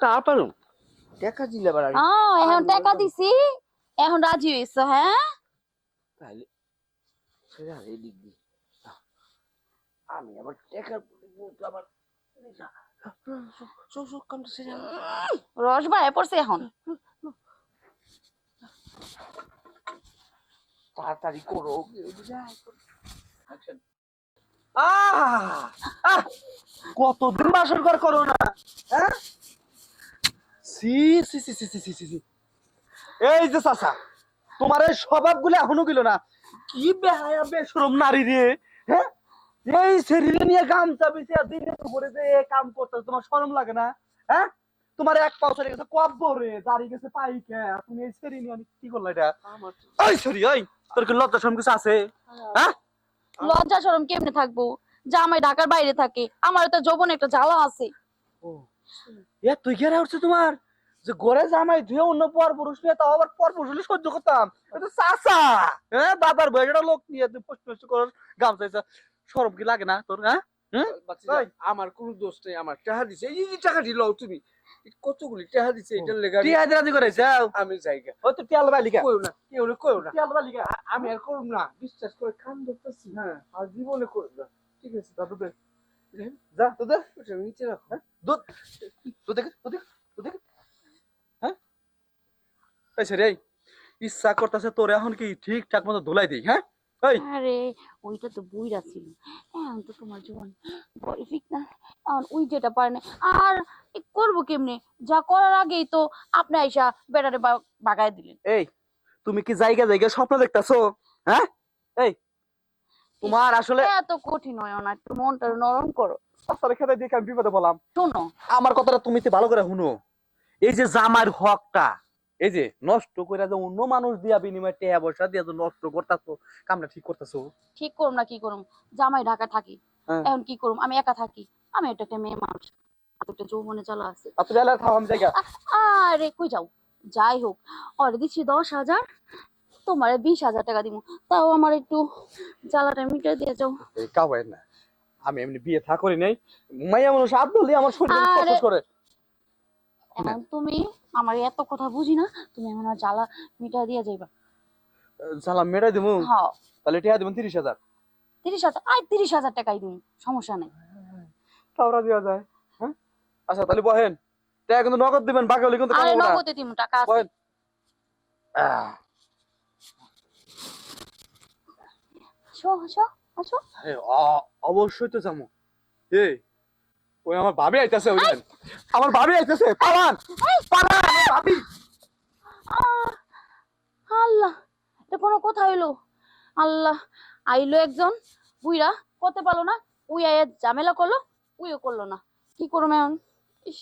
তা পারুম টাকা দিলে হ্যাঁ এখন টাকা দিছি এখন রাজি হইছো হ্যাঁ? তাহলে সেটা দি আমি আবার টাকা আবার রস বাড়ায় পড়ছে এখন। তাড়াতাড়ি করো আচ্ছা। কতদিন বাসর করো না হ্যাঁ? সি সি সি সি সি সি সি এই যে চাচা তোমার এই স্বভাবগুলো এখনও গেল না। কি বেহায়া বেসরম নারী রে হ্যাঁ? এই শরীরে নিয়ে গামছা বেশি দিনে করে যে কাম করতে তোমার লাগে না হ্যাঁ? তোমার এক পাও চলে গেছে দাঁড়িয়ে গেছে পাইকে তুমি এই শরীর নিয়ে কি করলে এটা? ওই শরীর ওই তোর কি লজ্জা শরম কিছু আছে? হ্যাঁ।, হ্যাঁ। লজ্জা শরম কেমনে থাকব? জামাই ঢাকার বাইরে থাকে আমার তো যৌবনে একটা জ্বালা আছে। ও। এ তুই গেরা উঠছে তোমার? যে ঘরে জামাই ধুয়ে অন্য পর পুরুষ নিয়ে তাও আবার পর পুরুষ সহ্য করতাম। চাচা হ্যাঁ দাদার বয়সটা লোক নিয়ে তুই পোস্ট পোস্ট কর গামছা সরম কি লাগে না তোর হ্যাঁ। আমার কোনো দোষ নেই আমার টাকা দিছে। এই টাকা দিল তুমি। কতগুলি টাকা দিছে এটার টিয়া দিরাদি করেছে আমি জায়গা। ও তো টিয়াল বালিকা। কইও না কেউ কইও না। টিয়াল বালিকা। আমি আর করব না বিশ্বাস করে কান ধরতেছি হ্যাঁ আর জীবনে করব না। ঠিক আছে দাদু দে। যা তো দে। ওটা নিচে রাখো। দুধ। তো দেখে তো দেখে তো দেখে হ্যাঁ রে ইচ্ছা করতেছে তোর এখন কি ঠিকঠাক মতো ধুলাই দিই হ্যাঁ? আরে ওইটা তো বুইরা ছিল। এখন তো তোমার জীবন ঠিক না। এখন ওই যেটা পারে না আর করব কেমনে? যা করার আগেই তো আপনি আইসা বেটারে বাগায় দিলেন। এই তুমি কি জায়গা জায়গা স্বপ্ন দেখতাছো? হ্যাঁ? এই তোমার আসলে এত কঠিন হয় না একটু মনটা নরম করো। রাস্তার খেতে দেখে আমি বিপদে বললাম শোনো। আমার কথাটা তুমি তো ভালো করে শুনো। এই যে জামার হকটা এই যে নষ্ট করে যে অন্য মানুষ দিয়া বিনিময় টেয়া পয়সা দিয়া যে নষ্ট করতাছো কামটা ঠিক করতেছো? ঠিক করুম না কি করুম? জামাই ঢাকা থাকি। হ্যাঁ। এখন কি করুম? আমি একা থাকি। আমি একটা একটা মেয়ে মানুষ। একটা যৌবনে চালা আছে। আরে কই যাও? যাই হোক ওরে দিচ্ছি দশ হাজার। তোমার বিশ হাজার টাকা দিব তাও আমার একটু জ্বালাটা মিটে দিয়ে যাও। কাওয়াই না। আমি এমনি বিয়ে থা করি নাই। মাইয়া মানুষ ধরলে আমার শরীর আরে- করে। তুমি আমার এত কথা বুঝি না তুমি আমার জ্বালা মিটা দিয়ে যাইবা। সালাম মেটাই দিমু? হ্যাঁ। তাহলে টিয়া দিবেন তিরিশ হাজার। তিরিশ হাজার? আই তিরিশ হাজার টাকাই দিন সমস্যা নেই। তাওরা দেওয়া যায় হ্যাঁ? আচ্ছা তাহলে বহেন। টিয়া কিন্তু নগদ দিবেন বাকি হলে কিন্তু আরে নগদে দিমু টাকা আছে। আরে, অবশ্যই তো এই ওই আমার ভাবি আইতাছে ওই আমার ভাবি আইতাছে পালান। পালান। আহ, আল্লাহ এটা কোনো কথা হইল। আল্লাহ আইলো একজন বুইরা করতে পারল না। উই আয়া ঝামেলা করল উইও করল না। কি করো এখন ইস।